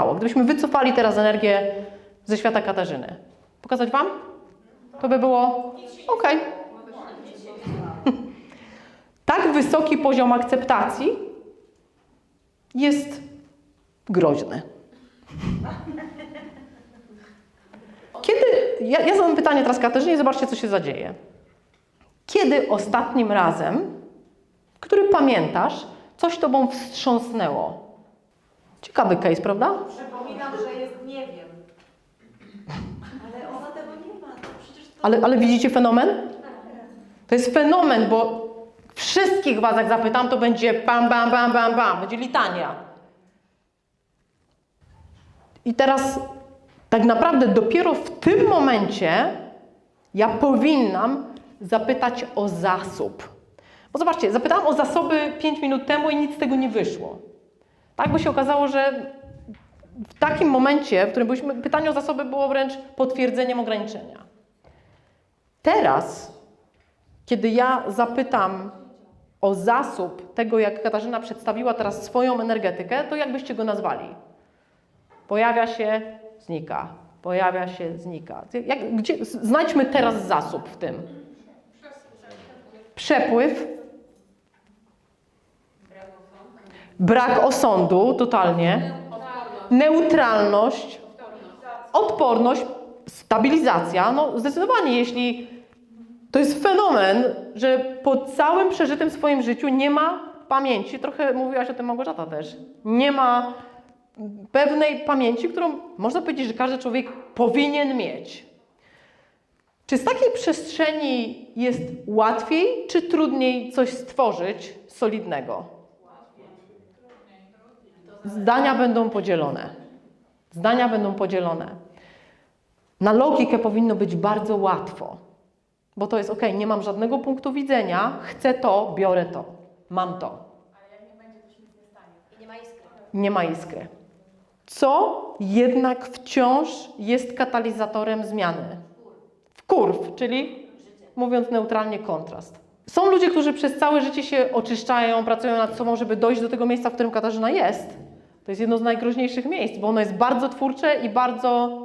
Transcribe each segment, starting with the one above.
wyrywało. Gdybyśmy wycofali teraz energię ze świata Katarzyny. Pokazać Wam? To by było ok. Tak wysoki poziom akceptacji jest groźny. Kiedy, ja, ja zadam pytanie teraz Katarzynie, zobaczcie, co się zadzieje. Kiedy ostatnim razem, który pamiętasz, coś tobą wstrząsnęło? Ciekawy case, prawda? Przypominam, że jest nie wiem. Ale ona tego nie ma. Przecież to... Ale, ale widzicie fenomen? To jest fenomen, bo wszystkich was, jak zapytam, to będzie bam, bam, bam, bam, bam, będzie litania. I teraz tak naprawdę dopiero w tym momencie ja powinnam zapytać o zasób. Bo zobaczcie, zapytałam o zasoby 5 minut temu i nic z tego nie wyszło. Tak by się okazało, że w takim momencie, w którym byliśmy, pytanie o zasoby było wręcz potwierdzeniem ograniczenia. Teraz, kiedy ja zapytam o zasób tego, jak Katarzyna przedstawiła teraz swoją energetykę, to jak byście go nazwali? Pojawia się, znika. Pojawia się, znika. Jak, gdzie, znajdźmy teraz zasób w tym. Przepływ. Brak osądu, totalnie. Neutralność. Odporność, stabilizacja. No zdecydowanie, jeśli to jest fenomen, że po całym przeżytym swoim życiu nie ma pamięci, trochę mówiłaś o tym Małgorzata też, nie ma pewnej pamięci, którą można powiedzieć, że każdy człowiek powinien mieć. Czy z takiej przestrzeni jest łatwiej, czy trudniej coś stworzyć solidnego? Zdania będą podzielone. Zdania będą podzielone. Na logikę powinno być bardzo łatwo, bo to jest ok, nie mam żadnego punktu widzenia, chcę to, biorę to, mam to. I nie ma iskry. Nie ma iskry. Co jednak wciąż jest katalizatorem zmiany? Wkurw, czyli mówiąc neutralnie kontrast. Są ludzie, którzy przez całe życie się oczyszczają, pracują nad sobą, żeby dojść do tego miejsca, w którym Katarzyna jest. To jest jedno z najgroźniejszych miejsc, bo ono jest bardzo twórcze i bardzo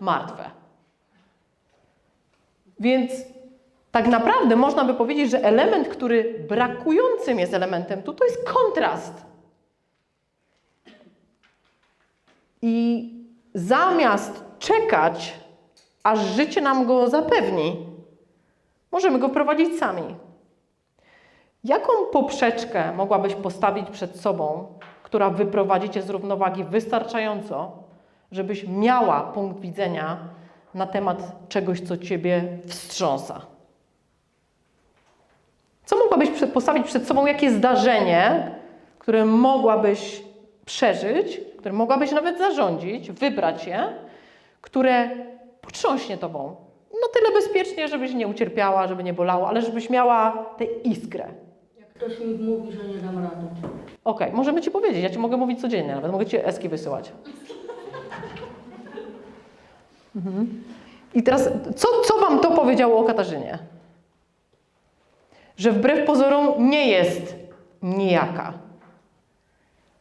martwe. Więc tak naprawdę można by powiedzieć, że element, który brakującym jest elementem tu, to jest kontrast. I zamiast czekać, aż życie nam go zapewni, możemy go wprowadzić sami. Jaką poprzeczkę mogłabyś postawić przed sobą, która wyprowadzi cię z równowagi wystarczająco, żebyś miała punkt widzenia na temat czegoś, co ciebie wstrząsa? Co mogłabyś postawić przed sobą, jakie zdarzenie, które mogłabyś przeżyć, które mogłabyś nawet zarządzić, wybrać je, które potrząśnie tobą? No tyle bezpiecznie, żebyś nie ucierpiała, żeby nie bolało, ale żebyś miała tę iskrę. Ktoś mi mówi, że nie dam rady. Okej, możemy Ci powiedzieć, ja Ci mogę mówić codziennie nawet, mogę Ci eski wysyłać. Mhm. I teraz, co, co Wam to powiedziało o Katarzynie? Że wbrew pozorom nie jest nijaka.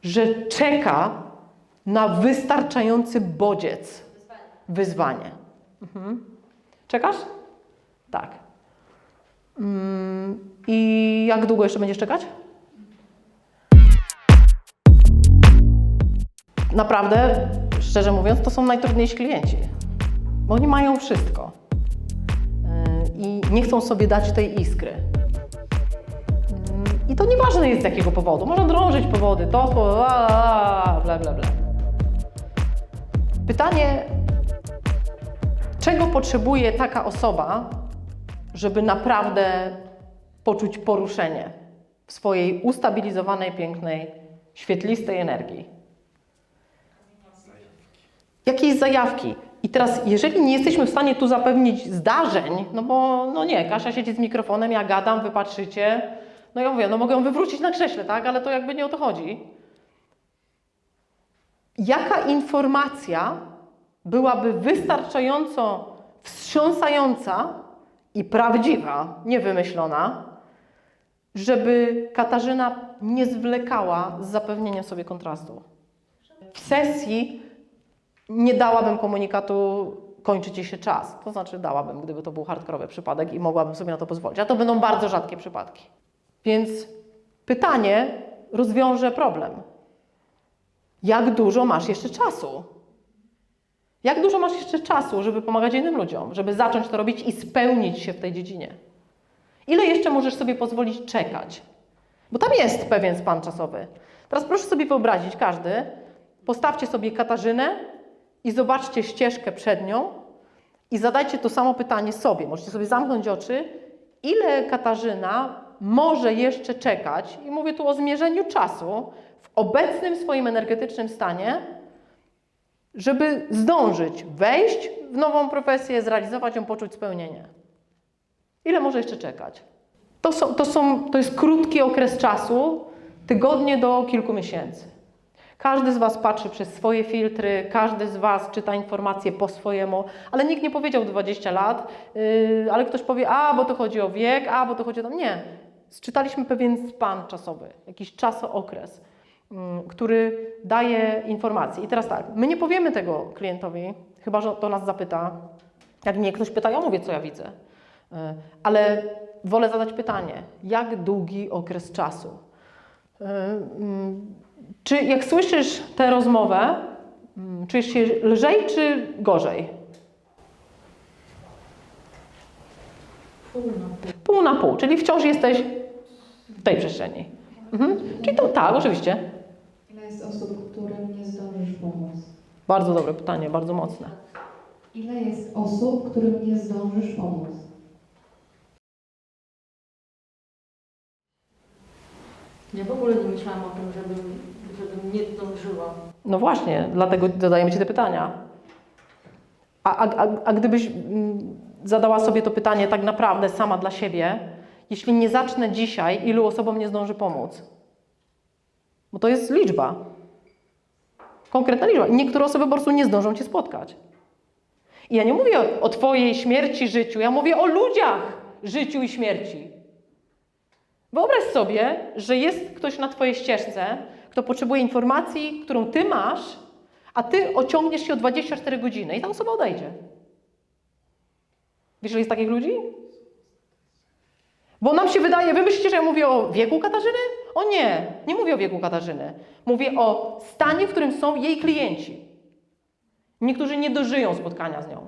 Że czeka na wystarczający bodziec. Wyzwanie. Mhm. Czekasz? Tak. Mm, I jak długo jeszcze będziesz czekać? Naprawdę, szczerze mówiąc, to są najtrudniejsi klienci. Bo oni mają wszystko. Yy, I nie chcą sobie dać tej iskry. Yy, I to nieważne jest z jakiego powodu. Można drążyć powody, to, bla, bla, bla. Pytanie, czego potrzebuje taka osoba, żeby naprawdę poczuć poruszenie w swojej ustabilizowanej, pięknej, świetlistej energii? Jakiejś zajawki. I teraz, jeżeli nie jesteśmy w stanie tu zapewnić zdarzeń, no bo no nie, Kasia siedzi z mikrofonem, ja gadam, wy patrzycie, no ja mówię, no mogę ją wywrócić na krześle, tak, ale to jakby nie o to chodzi. Jaka informacja byłaby wystarczająco wstrząsająca i prawdziwa, niewymyślona, żeby Katarzyna nie zwlekała z zapewnieniem sobie kontrastu? w sesji nie dałabym komunikatu kończy ci się czas. To znaczy dałabym, gdyby to był hardkorowy przypadek i mogłabym sobie na to pozwolić. A to będą bardzo rzadkie przypadki. Więc pytanie rozwiąże problem. Jak dużo masz jeszcze czasu? Jak dużo masz jeszcze czasu, żeby pomagać innym ludziom, żeby zacząć to robić i spełnić się w tej dziedzinie? Ile jeszcze możesz sobie pozwolić czekać? Bo tam jest pewien span czasowy. Teraz proszę sobie wyobrazić, każdy, postawcie sobie Katarzynę i zobaczcie ścieżkę przed nią i zadajcie to samo pytanie sobie. Możecie sobie zamknąć oczy, ile Katarzyna może jeszcze czekać, i mówię tu o zmierzeniu czasu, w obecnym swoim energetycznym stanie, żeby zdążyć wejść w nową profesję, zrealizować ją, poczuć spełnienie. Ile może jeszcze czekać? To, są, to, są, to jest krótki okres czasu, tygodnie do kilku miesięcy. Każdy z Was patrzy przez swoje filtry, każdy z Was czyta informacje po swojemu, ale nikt nie powiedział 20 lat, yy, ale ktoś powie, a bo to chodzi o wiek, a bo to chodzi o. Nie. Czytaliśmy pewien span czasowy, jakiś czasookres, mm, który daje informacje. I teraz tak, my nie powiemy tego klientowi, chyba że to nas zapyta. Jak mnie ktoś pyta, ja mówię, co ja widzę. Yy, Ale wolę zadać pytanie, jak długi okres czasu? Yy, mm, Czy jak słyszysz tę rozmowę, mm, czujesz się lżej czy gorzej? Pół na pół. Pół na pół, czyli wciąż jesteś w tej przestrzeni. Mhm. Czyli to tak, oczywiście. Ile jest osób, którym nie zdążysz pomóc? Bardzo dobre pytanie, bardzo mocne. Ile jest osób, którym nie zdążysz pomóc? Ja w ogóle nie myślałam o tym, żebym, żebym nie zdążyła. No właśnie, dlatego zadajemy Ci te pytania. A, a, a, a gdybyś mm, zadała sobie to pytanie tak naprawdę sama dla siebie, jeśli nie zacznę dzisiaj, ilu osobom nie zdąży pomóc? Bo to jest liczba. Konkretna liczba. Niektóre osoby po prostu nie zdążą Cię spotkać. I ja nie mówię o, o Twojej śmierci, życiu, ja mówię o ludziach, życiu i śmierci. Wyobraź sobie, że jest ktoś na Twojej ścieżce, kto potrzebuje informacji, którą Ty masz, a Ty ociągniesz się o 24 godziny i ta osoba odejdzie. Wiesz, że jest takich ludzi? Bo nam się wydaje, wy myślicie, że ja mówię o wieku Katarzyny? O nie, nie mówię o wieku Katarzyny. Mówię o stanie, w którym są jej klienci. Niektórzy nie dożyją spotkania z nią.